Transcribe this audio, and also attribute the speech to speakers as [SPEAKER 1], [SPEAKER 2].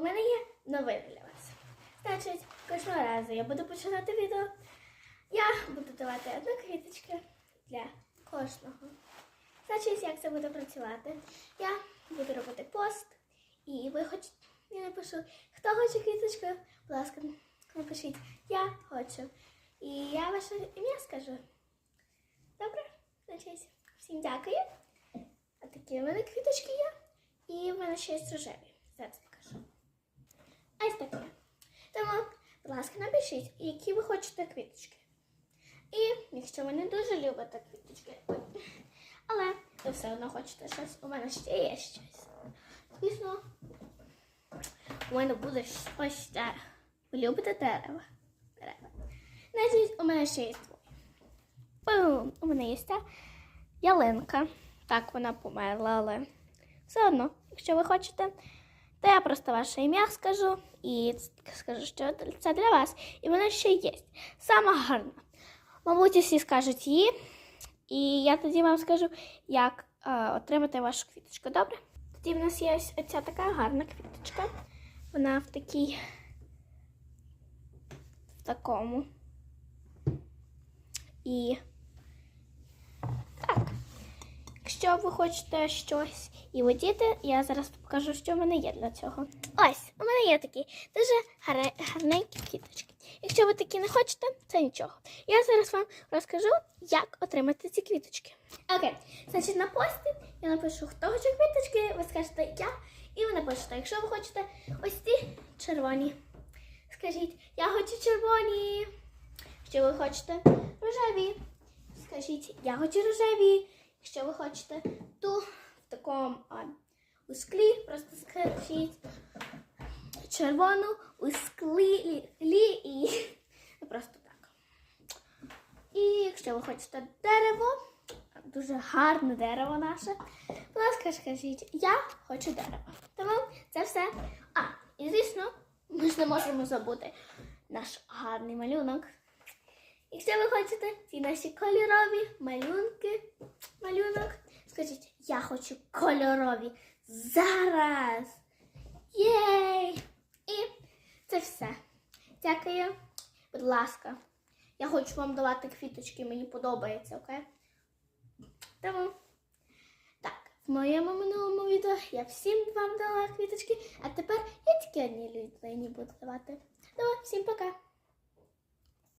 [SPEAKER 1] у мене є новини для вас. Значить, кожного разу я буду починати відео. Я буду давати одну квіточку для кожного. Значить, як це буде працювати? Я буду робити пост, і ви хочете, я напишу, хто хоче квіточку, будь ласка, напишіть Я хочу. І я ваше ім'я скажу. Добре? Значить, всім дякую. А такі у мене квіточки є. І в мене ще є рожеві. Зараз Ось таке. Тому, будь ласка, напишіть, які ви хочете квіточки. І якщо ви не дуже любите квіточки, але ви все одно хочете щось, у мене ще є щось. Звісно, у мене буде ось це. Ви любите дерева? Дерева. Значить, у мене ще є твоє. Бум! У мене є ця ялинка. Так, вона померла, але все одно, якщо ви хочете, то я просто ваше ім'я скажу і скажу, що це для вас. І вона ще є. Сама гарна. Мабуть, всі скажуть її. І я тоді вам скажу, як е, отримати вашу квіточку. Добре? Тоді в нас є ось оця така гарна квіточка. Вона в такій. В такому. І так. Якщо ви хочете щось і водіти, я зараз покажу, що в мене є для цього. Ось, у мене є такі дуже гарне- гарненькі квіточки. Якщо ви такі не хочете, це нічого. Я зараз вам розкажу, як отримати ці квіточки. Окей, значить на пості я напишу, хто хоче квіточки, ви скажете я, і ви напишете, якщо ви хочете ось ці червоні. Скажіть, я хочу червоні. Якщо ви хочете рожеві, скажіть, я хочу рожеві. Якщо ви хочете ту в такому у склі, просто скажіть червону у склі лі, і просто так. І якщо ви хочете дерево, дуже гарне дерево наше, будь ласка, скажіть, я хочу дерево. Тому це все. А, і звісно, ми ж не можемо забути наш гарний малюнок. Якщо ви хочете ці наші кольорові малюнки, малюнок, скажіть, я хочу кольорові зараз. Єй! І це все. Дякую. Будь ласка. Я хочу вам давати квіточки, мені подобається, окей? Тому так, в моєму минулому відео я всім вам дала квіточки, а тепер я тільки одній людині буду давати. Тому всім пока!